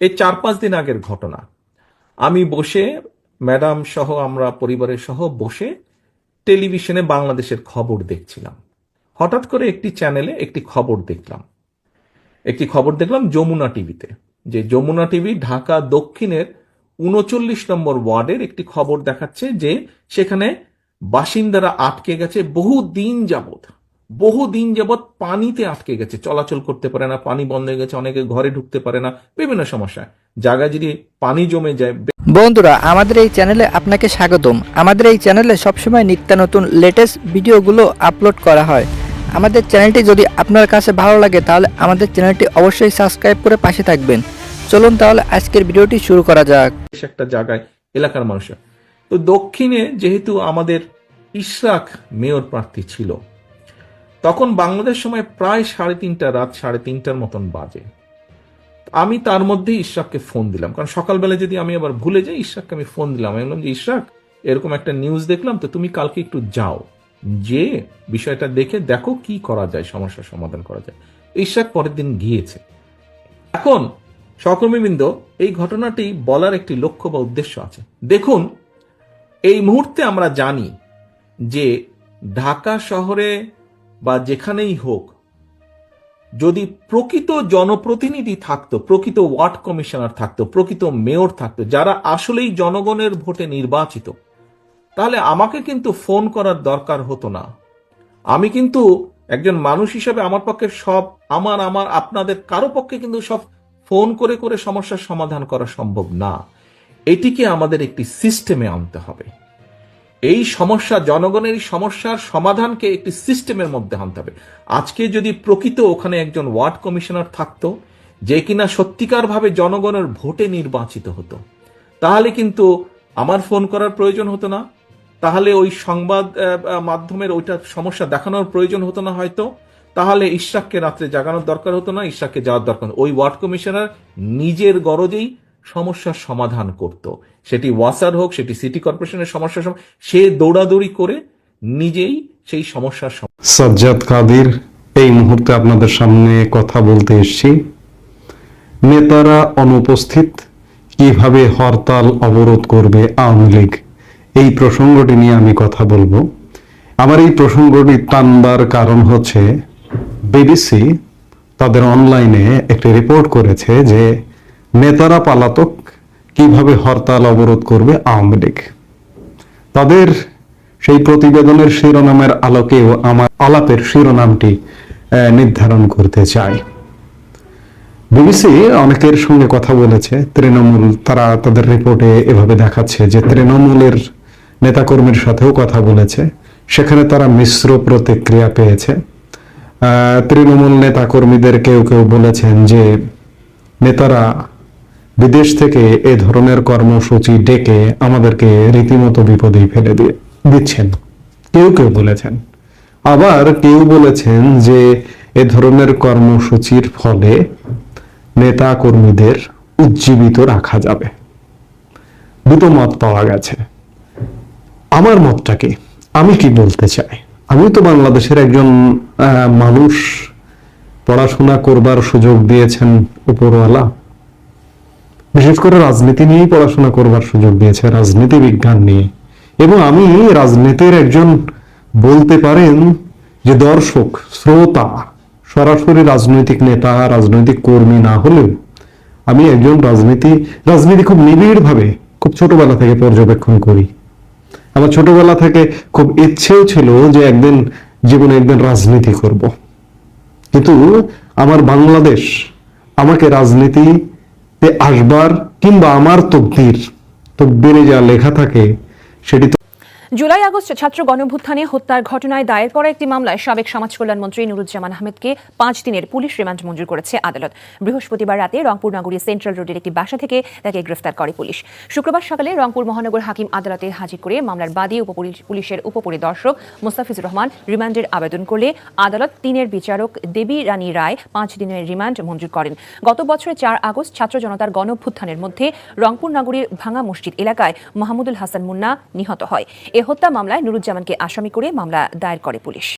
এই চার পাঁচ দিন আগের ঘটনা। আমি বসে, ম্যাডাম সহ আমরা পরিবারের সহ বসে টেলিভিশনে বাংলাদেশের খবর দেখছিলাম। হঠাৎ করে একটি চ্যানেলে একটি খবর দেখলাম। একটি খবর দেখলাম যমুনা টিভিতে, যে যমুনা টিভি ঢাকা দক্ষিণের উনচল্লিশ নম্বর ওয়ার্ডের একটি খবর দেখাচ্ছে যে সেখানে বাসিন্দারা আটকে গেছে বহু দিন যাবত বহু দিন যাবৎ পানিতে আটকে গেছে চলাচল করতে পারে না পানি বন্ধ হয়ে গেছে অনেকে ঘরে ঢুকতে পারে না বিভিন্ন সমস্যা জায়গায় যদি পানি জমে যায় বন্ধুরা আমাদের এই চ্যানেলে আপনাকে স্বাগতম। আমাদের এই চ্যানেলে সবসময় নিত্য নতুন লেটেস্ট ভিডিওগুলো আপলোড করা হয়। আমাদের চ্যানেলটি যদি আপনার কাছে ভালো লাগে তাহলে আমাদের চ্যানেলটি অবশ্যই সাবস্ক্রাইব করে পাশে থাকবেন। চলুন তাহলে আজকের ভিডিওটি শুরু করা যাক। একটা জায়গায় এলাকার মানুষের। তো দক্ষিণে যেহেতু আমাদের ইশরাক মেয়র প্রার্থী ছিল তখন বাংলাদেশ সময় প্রায় সাড়ে তিনটা, রাত সাড়ে তিনটার মতন বাজে। আমি তার মধ্যে ইশরাককে ফোন দিলাম। কারণ সকালবেলা যদি আমি আবার ভুলে যাই, ইশরাককে আমি ফোন দিলাম। আমি বললাম যে, ইশরাক, এরকম একটা নিউজ দেখলাম তো তুমি কালকে একটু যাও। যে বিষয়টা দেখে দেখো কি করা যায়, সমস্যার সমাধান করা যায়। ইশরাক পরের দিন গিয়েছে। এখন সহকর্মীবৃন্দ, এই ঘটনাটি বলার একটি লক্ষ্য বা উদ্দেশ্য আছে। দেখুন, এই মুহূর্তে আমরা জানি যে ঢাকা শহরে বা যেখানেই হোক, যদি প্রকৃত জনপ্রতিনিধি থাকতো, প্রকৃত ওয়ার্ড কমিশনার থাকতো, প্রকৃত মেয়র থাকতো, যারা আসলেই জনগণের ভোটে নির্বাচিত, তাহলে আমাকে কিন্তু ফোন করার দরকার হতো না। আমি কিন্তু একজন মানুষ হিসেবে আমার পক্ষে সব, আমার আমার, আপনাদের কারও পক্ষে কিন্তু সব ফোন করে করে সমস্যার সমাধান করা সম্ভব না। এটিকে আমাদের একটি সিস্টেমে আনতে হবে। এই সমস্যা, জনগণের এই সমস্যার সমাধানকে একটি সিস্টেমের মধ্যে আনতে হবে। আজকে যদি প্রকৃত ওখানে একজন ওয়ার্ড কমিশনার থাকতো, যে কিনা সত্যিকারভাবে জনগণের ভোটে নির্বাচিত হতো, তাহলে কিন্তু আমার ফোন করার প্রয়োজন হতো না। তাহলে ওই সংবাদ মাধ্যমের ওইটা সমস্যা দেখানোর প্রয়োজন হতো না হয়তো। তাহলে ইশরাককে রাত্রে জাগানোর দরকার হতো না, ইশরাককে যাওয়ার দরকার ওই ওয়ার্ড কমিশনার নিজের গরজেই সমস্যার সমাধান করত। সেটি ওয়াসার হোক, সেটি সিটি কর্পোরেশনের সমস্যা সে দৌড়াদৌড়ি করে নিজেই সেই সমস্যার সম- সাজ্জাদ কাদির, এই মুহূর্তে আপনাদের সামনে কথা বলতে এসেছি। নেতারা অনুপস্থিত, কীভাবে হরতাল অবরোধ করবে আওয়ামী লীগ? এই প্রসঙ্গটি নিয়ে আমি কথা বলব। আমার এই প্রসঙ্গটি টানবার কারণ হচ্ছে, বিবিসি তাদের অনলাইনে একটি রিপোর্ট করেছে যে নেতারা পালাতক কীভাবে হরতাল অবরোধ করবে আওয়ামী লীগ? তাদের সেই প্রতিবেদনের শিরোনামের আলোকেও আমার আলাপের শিরোনামটি নির্ধারণ করতে চাই। বিবিসি অনেকের সঙ্গে কথা বলেছে, তৃণমূল, তারা তাদের রিপোর্টে এভাবে দেখাচ্ছে যে তৃণমূলের নেতাকর্মীর সাথেও কথা বলেছে, সেখানে তারা মিশ্র প্রতিক্রিয়া পেয়েছে। তৃণমূল নেতাকর্মীদের কেউ কেউ বলেছেন যে নেতারা বিদেশ থেকে এ ধরনের কর্মসূচি ডেকে আমাদেরকে রীতিমতো বিপদেই ফেলে দিয়ে দিচ্ছেন। কেউ কেউ বলেছেন। আবার কেউ বলেছেন যে এ ধরনের কর্মসূচির ফলে নেতা কর্মীদের উজ্জীবিত রাখা যাবে। দুটো মত পাওয়া গেছে। আমার মতটা কি? আমি কি বলতে চাই? আমি তো বাংলাদেশের একজন মানুষ, পড়াশোনা করবার সুযোগ দিয়েছেন উপরওয়ালা। বিশেষ করে রাজনীতি নিয়েই পড়াশোনা করবার সুযোগ দিয়েছে, রাজনীতি বিজ্ঞান নিয়ে। এবং আমি রাজনীতির একজন বলতে পারেন যে দর্শক, শ্রোতা, সরাসরি রাজনৈতিক নেতা, রাজনৈতিক কর্মী না হলেও আমি একজন রাজনীতি রাজনীতি খুব নিবিড় ভাবে খুব ছোটবেলা থেকে পর্যবেক্ষণ করি। আমার ছোটবেলা থেকে খুব ইচ্ছেও ছিল যে একদিন জীবনে একদিন রাজনীতি করব। কিন্তু আমার বাংলাদেশ আমাকে রাজনীতিতে আসবার কিংবা আমার তকদির তকদিরে যা লেখা থাকে সেটি জুলাই আগস্ট ছাত্র গণভুত্থানে হত্যার ঘটনায় দায়ের করা একটি মামলায় সাবেক সমাজ কল্যাণমন্ত্রী নুরুজ্জামান আহমেদকে পাঁচ দিনের পুলিশ রিমান্ড মঞ্জুর করেছে আদালত। বৃহস্পতিবার রাতে রংপুর নগরীর সেন্ট্রাল রোডের একটি বাসা থেকে তাকে গ্রেফতার করে পুলিশ। শুক্রবার সকালে রংপুর মহানগর হাকিম আদালতে হাজির করে মামলার বাদী পুলিশের উপপরিদর্শক মোস্তাফিজুর রহমান রিমান্ডের আবেদন করলে আদালত তিনের বিচারক দেবী রানী রায় পাঁচ দিনের রিমান্ড মঞ্জুর করেন। গত বছরের চার আগস্ট ছাত্র জনতার গণভ্যুত্থানের মধ্যে রংপুর নগরীর ভাঙা মসজিদ এলাকায় মাহমুদুল হাসান মুন্না নিহত হয়। এ হত্যা মামলায় নুরুজ্জামানকে আসামি করে মামলা দায়ের করে পুলিশ।